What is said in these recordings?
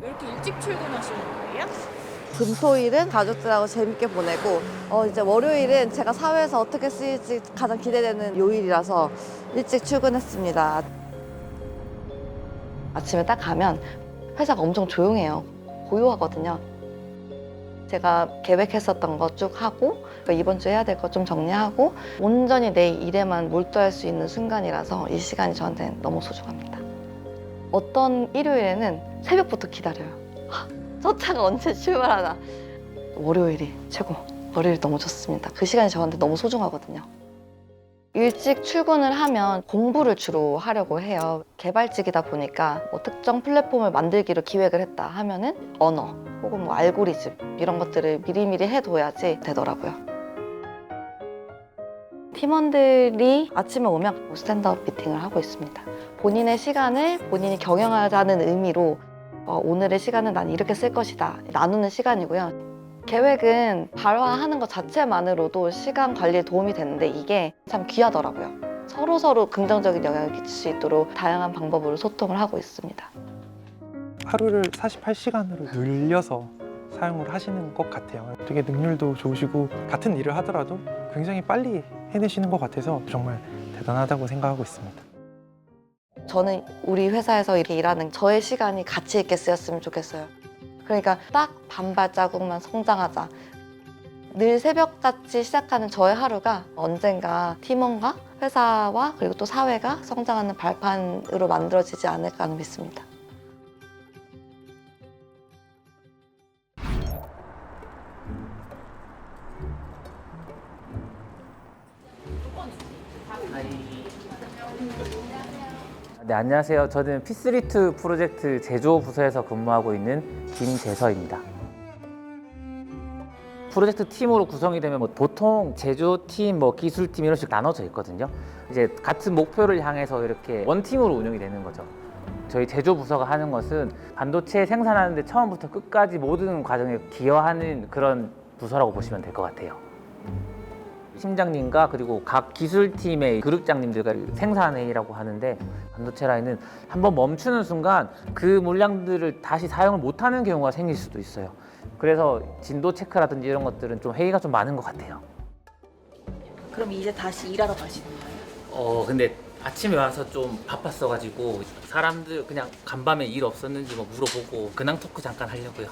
왜 이렇게 일찍 출근하시는 거예요? 금토일은 가족들하고 재밌게 보내고 어 이제 월요일은 제가 사회에서 어떻게 쓰일지 가장 기대되는 요일이라서 일찍 출근했습니다. 아침에 딱 가면 회사가 엄청 조용해요. 고요하거든요. 제가 계획했었던 거쭉 하고 그러니까 이번 주에 해야 될거좀 정리하고 온전히 내 일에만 몰두할 수 있는 순간이라서 이 시간이 저한테는 너무 소중합니다. 어떤 일요일에는 새벽부터 기다려요. 저 차가 언제 출발하나. 월요일이 최고. 월요일 너무 좋습니다. 그 시간이 저한테 너무 소중하거든요. 일찍 출근을 하면 공부를 주로 하려고 해요. 개발직이다 보니까 뭐 특정 플랫폼을 만들기로 기획을 했다 하면은 언어 혹은 뭐 알고리즘 이런 것들을 미리미리 해둬야지 되더라고요. 팀원들이 아침에 오면 뭐 스탠드업 미팅을 하고 있습니다. 본인의 시간을 본인이 경영하자는 의미로 어, 오늘의 시간은 난 이렇게 쓸 것이다 나누는 시간이고요. 계획은 발화하는 것 자체만으로도 시간 관리에 도움이 되는데 이게 참 귀하더라고요. 서로 서로 긍정적인 영향을 끼칠 수 있도록 다양한 방법으로 소통을 하고 있습니다. 하루를 48시간으로 늘려서 사용을 하시는 것 같아요. 되게 능률도 좋으시고 같은 일을 하더라도 굉장히 빨리 해내시는 것 같아서 정말 대단하다고 생각하고 있습니다. 저는 우리 회사에서 이렇게 일하는 저의 시간이 가치 있게 쓰였으면 좋겠어요. 그러니까 딱 반발자국만 성장하자. 늘 새벽같이 시작하는 저의 하루가 언젠가 팀원과 회사와 그리고 또 사회가 성장하는 발판으로 만들어지지 않을까 하는 믿습니다. 네, 안녕하세요. 저는 피스리트 프로젝트 제조 부서에서 근무하고 있는 김재서입니다. 프로젝트 팀으로 구성이 되면 뭐 보통 제조팀, 뭐 기술팀 이런 식 나눠져 있거든요. 이제 같은 목표를 향해서 이렇게 원팀으로 운영이 되는 거죠. 저희 제조 부서가 하는 것은 반도체 생산하는데 처음부터 끝까지 모든 과정에 기여하는 그런 부서라고 보시면 될 것 같아요. 팀장님과 그리고 각 기술팀의 그룹장님들과 생산회의라고 하는데 반도체 라인은 한번 멈추는 순간 그 물량들을 다시 사용을 못하는 경우가 생길 수도 있어요. 그래서 진도 체크라든지 이런 것들은 좀 회의가 좀 많은 것 같아요. 그럼 이제 다시 일하러 가시는 거예요? 어 근데 아침에 와서 좀 바빴어가지고 사람들 그냥 간밤에 일 없었는지 뭐 물어보고 근황 토크 잠깐 하려고요.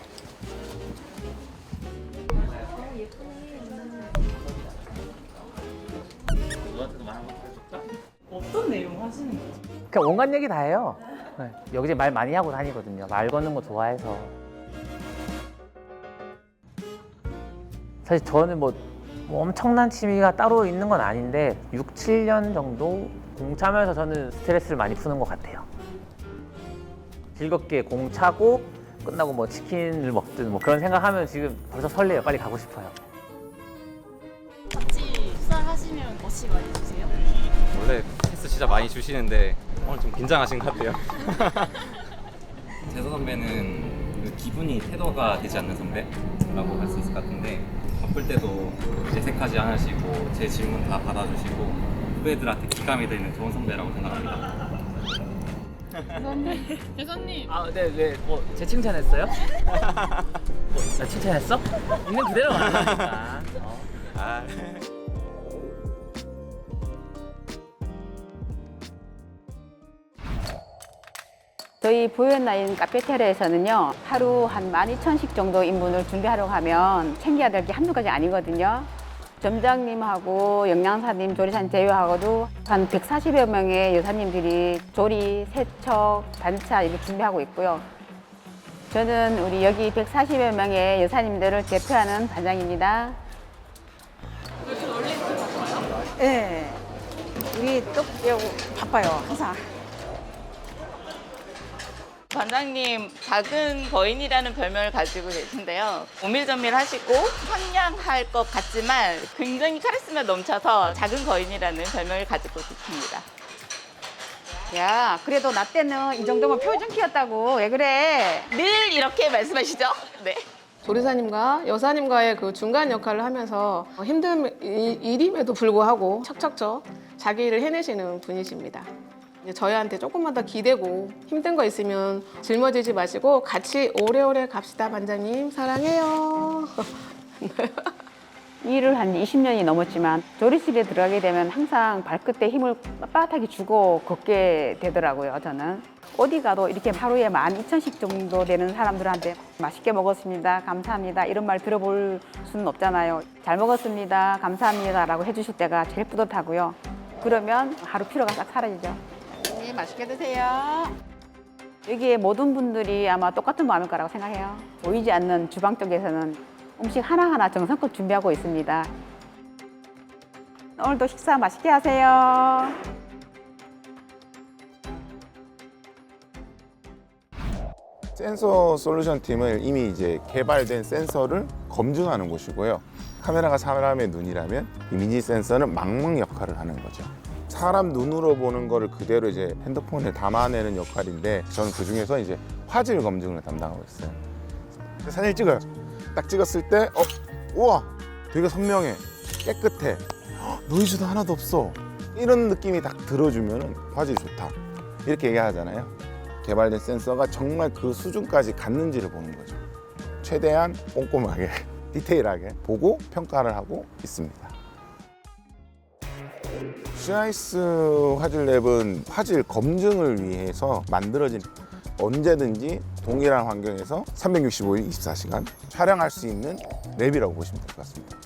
그냥 온갖 얘기 다 해요. 네. 여기서 말 많이 하고 다니거든요. 말 거는 거 좋아해서. 사실 저는 뭐, 뭐 엄청난 취미가 따로 있는 건 아닌데 6, 7년 정도 공차면서 저는 스트레스를 많이 푸는 것 같아요. 즐겁게 공차고 끝나고 뭐 치킨을 먹든 뭐 그런 생각하면 지금 벌써 설레요. 빨리 가고 싶어요. 같이 식사하시면 같이 많이 드세요? 진짜 많이 주시는데 오늘 좀 긴장하신 것 같아요. 재서 선배는 그 기분이 태도가 되지 않는 선배라고 할 수 있을 것 같은데 바쁠 때도 내색하지 않으시고 제 질문 다 받아주시고 후배들한테 기감이 되는 좋은 선배라고 생각합니다. 대선님 아, 네, 네. 뭐, 제 칭찬했어요? 뭐, 나 칭찬했어? 있는 그대로 말하니까. 어. 아. 저희 보현라인 카페테리아에서는요 하루 한 12,000씩 정도 인분을 준비하려고 하면 챙겨야 될 게 한두 가지 아니거든요 점장님하고 영양사님, 조리사님 제외하고도 한 140여 명의 여사님들이 조리, 세척, 반차 이렇게 준비하고 있고요 저는 우리 여기 140여 명의 여사님들을 대표하는 반장입니다 네. 우리 또 바빠요, 항상. 반장님 작은 거인이라는 별명을 가지고 계신데요. 오밀조밀 하시고 상냥할 것 같지만 굉장히 카리스마 넘쳐서 작은 거인이라는 별명을 가지고 계십니다. 야 그래도 나 때는 이 정도면 표준 키였다고 왜 그래 늘 이렇게 말씀하시죠? 네. 조리사님과 여사님과의 그 중간 역할을 하면서 힘든 일- 일임에도 불구하고 척척척 자기 일을 해내시는 분이십니다. 저희한테 조금만 더 기대고 힘든 거 있으면 짊어지지 마시고 같이 오래오래 갑시다 반장님 사랑해요. 일을 한 20년이 넘었지만 조리실에 들어가게 되면 항상 발끝에 힘을 빳빳하게 주고 걷게 되더라고요, 저는. 어디 가도 이렇게 하루에 12,000씩 정도 되는 사람들한테 맛있게 먹었습니다, 감사합니다 이런 말 들어볼 수는 없잖아요. 잘 먹었습니다, 감사합니다 라고 해주실 때가 제일 뿌듯하고요. 그러면 하루 피로가 싹 사라지죠. 네, 맛있게 드세요. 여기에 모든 분들이 아마 똑같은 마음일 거라고 생각해요. 보이지 않는 주방 쪽에서는 음식 하나하나 정성껏 준비하고 있습니다. 오늘도 식사 맛있게 하세요. 센서 솔루션 팀은 이미 이제 개발된 센서를 검증하는 곳이고요. 카메라가 사람의 눈이라면 이미지 센서는 망망 역할을 하는 거죠. 사람 눈으로 보는 거를 그대로 이제 핸드폰에 담아내는 역할인데 저는 그 중에서 이제 화질 검증을 담당하고 있어요. 사진 찍어요. 딱 찍었을 때, 어, 우와, 되게 선명해, 깨끗해, 헉, 노이즈도 하나도 없어. 이런 느낌이 딱 들어주면 화질이 좋다. 이렇게 얘기하잖아요. 개발된 센서가 정말 그 수준까지 갔는지를 보는 거죠. 최대한 꼼꼼하게, 디테일하게 보고 평가를 하고 있습니다. 시나이스 화질랩은 화질 검증을 위해서 만들어진 언제든지 동일한 환경에서 365일 24시간 촬영할 수 있는 랩이라고 보시면 될 것 같습니다.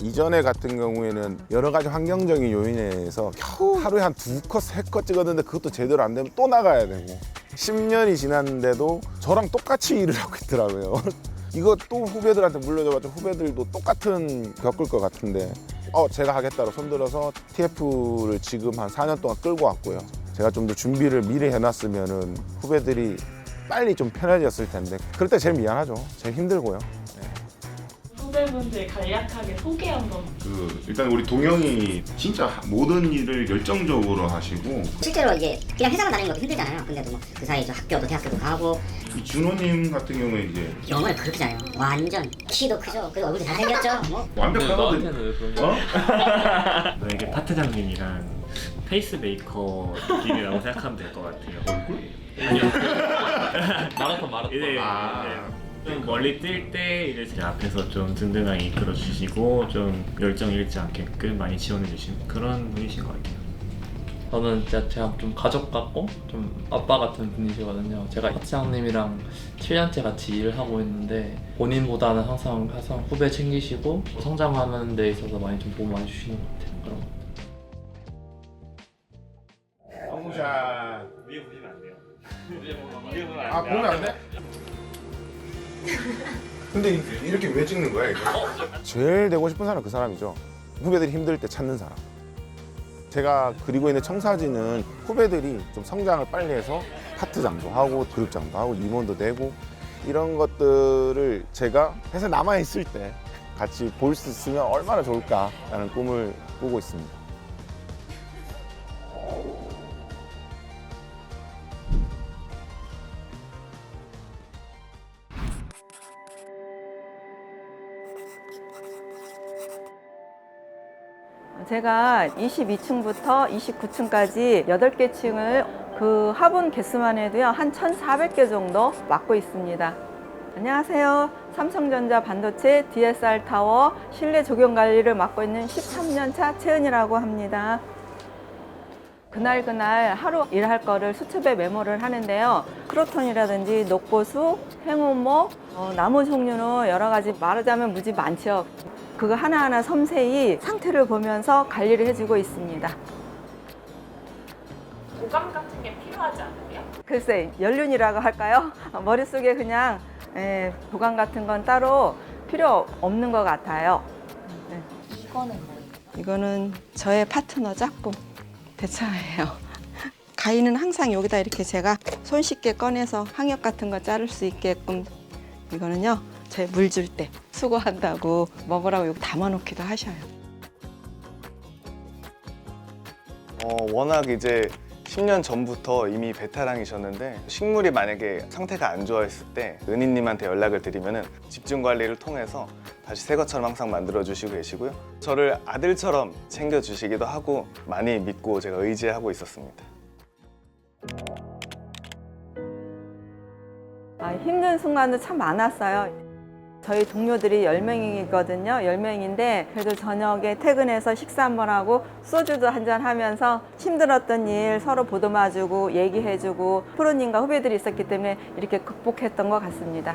이전에 같은 경우에는 여러 가지 환경적인 요인에 의해서 겨우 하루에 한 두 컷, 세 컷 찍었는데 그것도 제대로 안 되면 또 나가야 되고 10년이 지났는데도 저랑 똑같이 일을 하고 있더라고요. 이거 또 후배들한테 물려줘봤자 후배들도 똑같은 겪을 것 같은데 어 제가 하겠다고 손들어서 TF를 지금 한 4년 동안 끌고 왔고요. 제가 좀 더 준비를 미리 해놨으면은 후배들이 빨리 좀 편해졌을 텐데 그럴 때 제일 미안하죠. 제일 힘들고요. 후배분들 간략하게 소개 한번 그 일단 우리 동영이 진짜 모든 일을 열정적으로 하시고 실제로 이제 그냥 회사만 다니는 것도 힘들잖아요. 근데도 뭐그 사이에 저 학교도 대학교도 가고 이 준호님 같은 경우에 이제 영어를 그렇게 잘해요. 완전 키도 크죠. 그리고 얼굴도 잘생겼죠. 뭐 완벽하거든요. 어? 너에게 파트장님이랑 페이스메이커 느낌이라고 생각하면 될 것 같아요. 마라톤 마라톤. 이제 아. 좀 멀리 뛸 때 이제 제 앞에서 좀 든든하게 이끌어 주시고 좀 열정 잃지 않게끔 많이 지원해 주시는 그런 분이신 것 같아요. 저는 진짜 제가 좀 가족 같고 좀 아빠 같은 분이시거든요. 제가 이치장님이랑 7년째 같이 일을 하고 있는데 본인보다는 항상 항상 후배 챙기시고 성장하는 데 있어서 많이 좀 도움 많이 주시는 것 같아요. 그런 것. 성샷 위에 보시면 안 돼요. 위에 보면 아 보면 안 돼? 근데 이렇게 왜 찍는 거야 이거? 제일 되고 싶은 사람은 그 사람이죠. 후배들이 힘들 때 찾는 사람. 제가 그리고 있는 청사진은 후배들이 좀 성장을 빨리 해서 파트장도 하고 그룹장도 하고 임원도 되고 이런 것들을 제가 회사에 남아 있을 때 같이 볼 수 있으면 얼마나 좋을까라는 꿈을 꾸고 있습니다. 제가 22층부터 29층까지 8개 층을 그 화분 개수만 해도요 한 1,400개 정도 맡고 있습니다. 안녕하세요. 삼성전자 반도체 DSR 타워 실내 조경 관리를 맡고 있는 13년차 최은이라고 합니다. 그날 그날 하루 일할 거를 수첩에 메모를 하는데요. 크로톤이라든지 녹고수, 행운목, 어, 나무 종류는 여러 가지 말하자면 무지 많죠. 그거 하나하나 섬세히 상태를 보면서 관리를 해주고 있습니다. 보강 같은 게 필요하지 않으세요? 글쎄, 연륜이라고 할까요? 머릿속에 그냥 예, 보강 같은 건 따로 필요 없는 것 같아요. 네. 이거는 뭐? 이거는 저의 파트너 짝꿍 대차예요. 가위는 항상 여기다 이렇게 제가 손쉽게 꺼내서 항엽 같은 거 자를 수 있게끔 이거는요 제 물 줄 때 수고한다고 먹으라고 여기 담아놓기도 하셔요. 어, 워낙 이제 10년 전부터 이미 베테랑이셨는데 식물이 만약에 상태가 안 좋아했을 때 은희님한테 연락을 드리면 집중 관리를 통해서 다시 새 것처럼 항상 만들어 주시고 계시고요. 저를 아들처럼 챙겨 주시기도 하고 많이 믿고 제가 의지하고 있었습니다. 아, 힘든 순간도 참 많았어요. 저희 동료들이 10명이거든요. 10명인데 그래도 저녁에 퇴근해서 식사 한번 하고 소주도 한잔 하면서 힘들었던 일 서로 보듬어주고 얘기해주고 프로님과 후배들이 있었기 때문에 이렇게 극복했던 것 같습니다.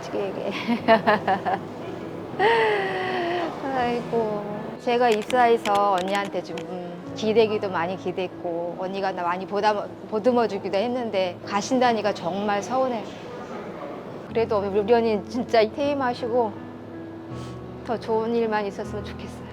어떻게 얘기해? 아이고 제가 입사해서 언니한테 좀 기대기도 많이 기댔고 언니가 나 많이 보다, 보듬어 주기도 했는데 가신다니까 정말 서운해요. 그래도 우리 언니 진짜 퇴임하시고 더 좋은 일만 있었으면 좋겠어요.